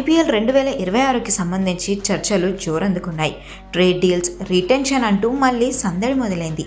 IPL రెండు వేల ఇరవై ఆరుకి సంబంధించి చర్చలు జోరందుకున్నాయి. ట్రేడ్ డీల్స్ రిటెన్షన్ అంటూ మళ్ళీ సందడి మొదలైంది.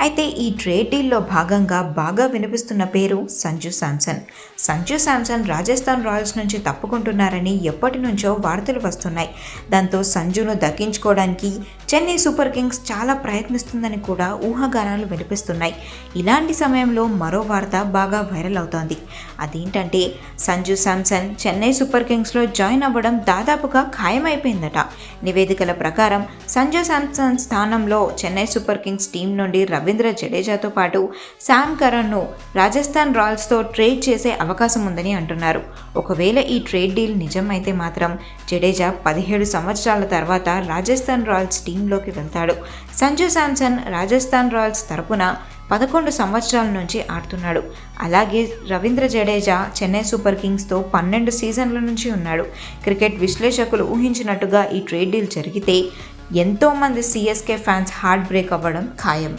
అయితే ఈ ట్రేడ్ డీల్లో భాగంగా బాగా వినిపిస్తున్న పేరు సంజు శాంసన్. సంజు శాంసన్ రాజస్థాన్ రాయల్స్ నుంచి తప్పుకుంటున్నారని ఎప్పటి నుంచో వార్తలు వస్తున్నాయి. దాంతో సంజును దక్కించుకోవడానికి చెన్నై సూపర్ కింగ్స్ చాలా ప్రయత్నిస్తుందని కూడా ఊహాగానాలు వినిపిస్తున్నాయి. ఇలాంటి సమయంలో మరో వార్త బాగా వైరల్ అవుతోంది. అదేంటంటే సంజు శాంసన్ చెన్నై సూపర్ కింగ్స్లో జాయిన్ అవ్వడం దాదాపుగా ఖాయమైపోయిందట. నివేదికల ప్రకారం సంజు శాంసన్ స్థానంలో చెన్నై సూపర్ కింగ్స్ టీం నుండి రవీంద్ర జడేజాతో పాటు శామ్ కరణ్ను రాజస్థాన్ రాయల్స్తో ట్రేడ్ చేసే అవకాశం ఉందని అంటున్నారు. ఒకవేళ ఈ ట్రేడ్ డీల్ నిజం అయితే మాత్రం జడేజా పదిహేడు సంవత్సరాల తర్వాత రాజస్థాన్ రాయల్స్ టీంలోకి వెళ్తాడు. సంజు శాంసన్ రాజస్థాన్ రాయల్స్ తరపున పదకొండు సంవత్సరాల నుంచి ఆడుతున్నాడు. అలాగే రవీంద్ర జడేజా చెన్నై సూపర్ కింగ్స్తో పన్నెండు సీజన్ల నుంచి ఉన్నాడు. క్రికెట్ విశ్లేషకులు ఊహించినట్టుగా ఈ ట్రేడ్ డీల్ జరిగితే ఎంతోమంది సిఎస్కే ఫ్యాన్స్ హార్ట్ బ్రేక్ అవ్వడం ఖాయం.